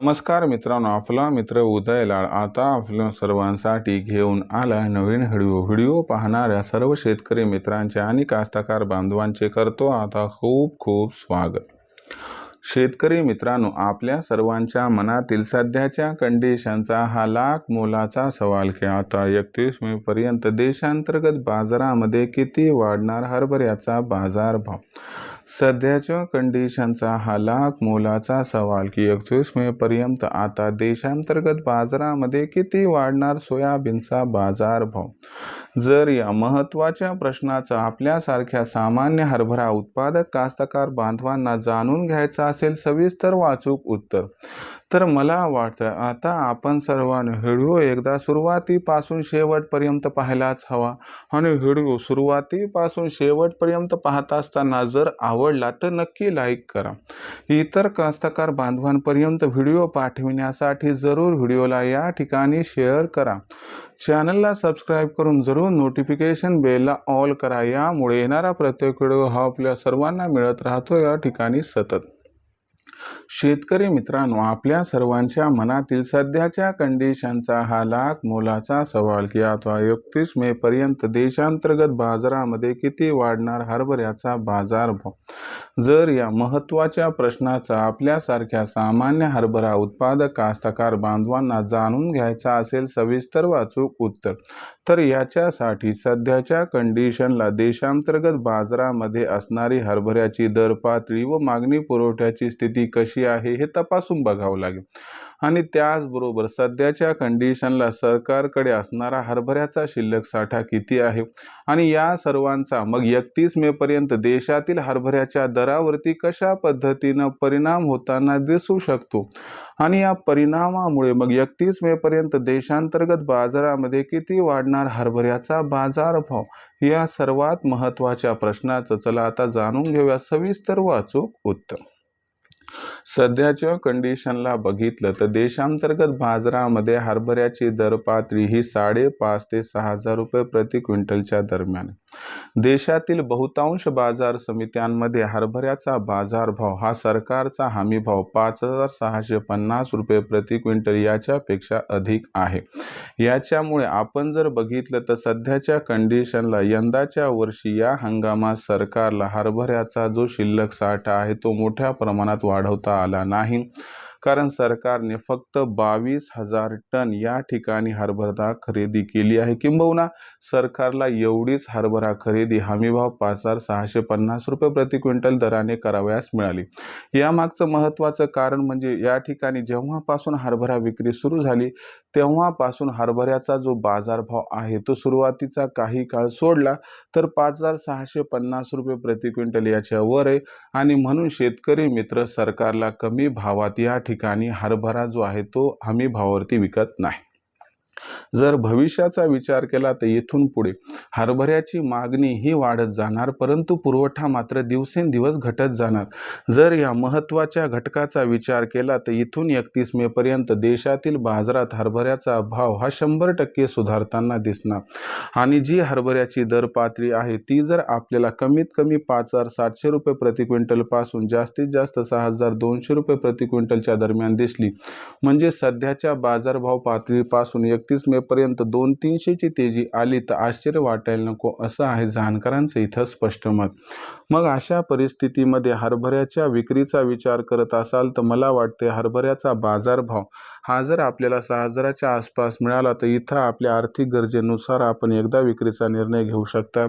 नमस्कार मित्रांनो आपला मित्र उदयलाल आता आपल्या सर्वांसाठी घेऊन आला नवीन व्हिडिओ. व्हिडिओ पाहणाऱ्या सर्व शेतकरी मित्रांचे आणि कास्तकार बांधवांचे करतो आता खूप खूप स्वागत. शेतकरी मित्रांनो आपल्या सर्वांच्या मनातील सध्याच्या कंडिशनचा हा लाख मोलाचा सवाल की आता एकतीस मे पर्यंत देशांतर्गत बाजारामध्ये किती वाढणार हरभऱ्याचा बाजारभाव? सध्याच्या कंडिशनचा हा लाख मोलाचा सवाल की एकतीस मे पर्यंत आता देशांतर्गत बाजारामध्ये किती वाढणार सोयाबीनचा बाजारभाव जर या महत्त्वाच्या प्रश्नाचा आपल्यासारख्या सामान्य हरभरा उत्पादक कास्तकार बांधवांना जाणून घ्यायचा असेल सविस्तर वाचूक उत्तर. तर मला वाटतं आता आपण सर्वांनी व्हिडिओ एकदा सुरुवातीपासून शेवटपर्यंत पाहायलाच हवा. आणि व्हिडिओ सुरुवातीपासून शेवटपर्यंत पाहत असताना जर आवडला तर नक्की लाईक करा. इतर कास्तकार बांधवांपर्यंत व्हिडिओ पाठविण्यासाठी जरूर व्हिडिओला या ठिकाणी शेअर करा. चॅनलला सबस्क्राईब करून जरूर नोटिफिकेशन बेलला ऑल करा. यामुळे येणारा प्रत्येक व्हिडिओ हा आपल्या सर्वांना मिळत राहतो. या ठिकाणी सतत शेतकरी मित्रांनो आपल्या सर्वांच्या मनातील सध्याच्या कंडिशनचा हा लाख मोलाचा सवाल की आता एकतीस मे पर्यंत देशांतर्गत बाजारामध्ये किती वाढणार हरभऱ्याचा बाजारभाव जर या महत्त्वाच्या प्रश्नाचा आपल्यासारख्या सामान्य हरभरा उत्पादक कास्तकार बांधवांना जाणून घ्यायचा असेल सविस्तर वाचूक उत्तर. तर याच्यासाठी सध्याच्या कंडिशनला देशांतर्गत बाजारामध्ये असणारी हरभऱ्याची दर पातळी व मागणी पुरवठ्याची स्थिती कशी आहे हे तपासून बघावं लागेल. आणि त्याचबरोबर सध्याच्या कंडिशनला सरकारकडे असणारा हरभऱ्याचा शिल्लक साठा किती आहे? आणि या सर्वांचा मग एकतीस मेपर्यंत देशातील हरभऱ्याच्या दरावरती कशा पद्धतीनं परिणाम होताना दिसू शकतो? आणि या परिणामामुळे मग एकतीस मेपर्यंत देशांतर्गत बाजारामध्ये किती वाढणार हरभऱ्याचा बाजारभाव? या सर्वात महत्त्वाच्या प्रश्नाचं चला आता जाणून घेऊया. सविस्तर वाचू उत्तर सध्याच्या कंडिशनला बघितलं तर देशांतर्गत बाजारामध्ये हरभऱ्याची दर पातळी ही साडेपाच ते सहा हजार रुपये प्रति क्विंटलच्या दरम्यान देशातील बहुतांश बाजार समित्यांमध्ये हरभऱ्याचा बाजारभाव हा सरकारचा हमीभाव पाच हजार सहाशे पन्नास रुपये प्रति क्विंटल याच्यापेक्षा अधिक आहे. याच्यामुळे आपण जर बघितलं तर सध्याच्या कंडिशनला यंदाच्या वर्षी या हंगामात सरकारला हरभऱ्याचा जो शिल्लक साठा आहे तो मोठ्या प्रमाणात वाढवता आला नाही. कारण सरकारने फक्त बावीस हजार टन या ठिकाणी हरभरा खरेदी केली आहे. किंबहुना सरकारला एवढीच हरभरा खरेदी हमीभाव पाच हजार सहाशे पन्नास रुपये प्रति क्विंटल दराने करावयास मिळाली. यामागचं महत्त्वाचं कारण म्हणजे या ठिकाणी जेव्हापासून हरभरा विक्री सुरू झाली तेव्हापासून हरभऱ्याचा जो बाजारभाव आहे तो सुरुवातीचा काही काळ सोडला तर पाच हजार सहाशे पन्नास रुपये प्रति क्विंटल याच्या वर आहे आणि म्हणून शेतकरी मित्र सरकारला कमी भावात या ठिकाणी हरभरा जो आहे तो हमी भावावरती विकत नाही. जर भविष्याचा विचार केला तर येथून पुढे हरभऱ्याची मागणी ही वाढत जाणार परंतु पुरवठा मात्र दिवसेंदिवस घटत जाणार. जर या महत्त्वाच्या घटकाचा विचार केला तर इथून एकतीस मेपर्यंत देशातील बाजारात हरभऱ्याचा भाव हा शंभर टक्के सुधारताना दिसणार. आणि जी हरभऱ्याची दर पातळी आहे ती जर आपल्याला कमीत कमी पाच हजार सातशे रुपये प्रति क्विंटलपासून जास्तीत जास्त सहा हजार दोनशे रुपये प्रति क्विंटलच्या दरम्यान दिसली म्हणजे सध्याच्या बाजारभाव पातळीपासून एकतीस मेपर्यंत दोन तीनशेची तेजी आली तर आश्चर्य वाटायला नको असं आहे जाणकारांचं इथं स्पष्ट मत. मग अशा परिस्थितीमध्ये हरभऱ्याच्या विक्रीचा विचार करत असाल तर मला वाटते हरभऱ्याचा बाजारभाव हा जर आपल्याला सहा हजाराच्या आसपास मिळाला तर इथं आपल्या आर्थिक गरजेनुसार आपण एकदा विक्रीचा निर्णय घेऊ शकता.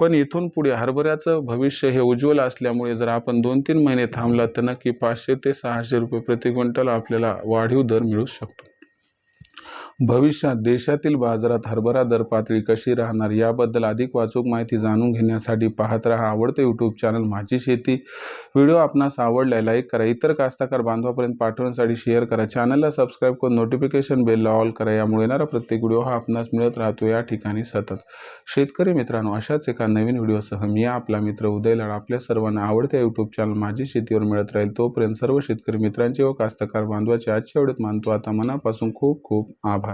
पण इथून पुढे हरभऱ्याचं भविष्य हे उज्ज्वल असल्यामुळे जर आपण दोन तीन महिने थांबला तर नक्की पाचशे ते सहाशे रुपये प्रति क्विंटल आपल्याला वाढीव दर मिळू शकतो. भविष्यात देशातील बाजारात हरभरा दर पातळी कशी राहणार याबद्दल अधिक वाचूक माहिती जाणून घेण्यासाठी पाहत राहा आवडते यूट्यूब चॅनल माझी शेती. व्हिडिओ आपणास आवडला लाईक करा. इतर कास्तकार बांधवापर्यंत पाठवण्यासाठी शेअर करा. चॅनलला सबस्क्राईब करून नोटिफिकेशन बेलला ऑल करा. यामुळे येणारा प्रत्येक व्हिडिओ हा आपणास मिळत राहतो. या ठिकाणी सतत. शेतकरी मित्रांनो अशाच एका नवीन व्हिडिओसह मी आपला मित्र उदयलाड आपल्या सर्वांना आवडत्या यूट्यूब चॅनल माझी शेतीवर मिळत राहील. तोपर्यंत सर्व शेतकरी मित्रांचे व कास्तकार बांधवाचे आजच्या आवडत मानतो. आता मनापासून खूप खूप आभार.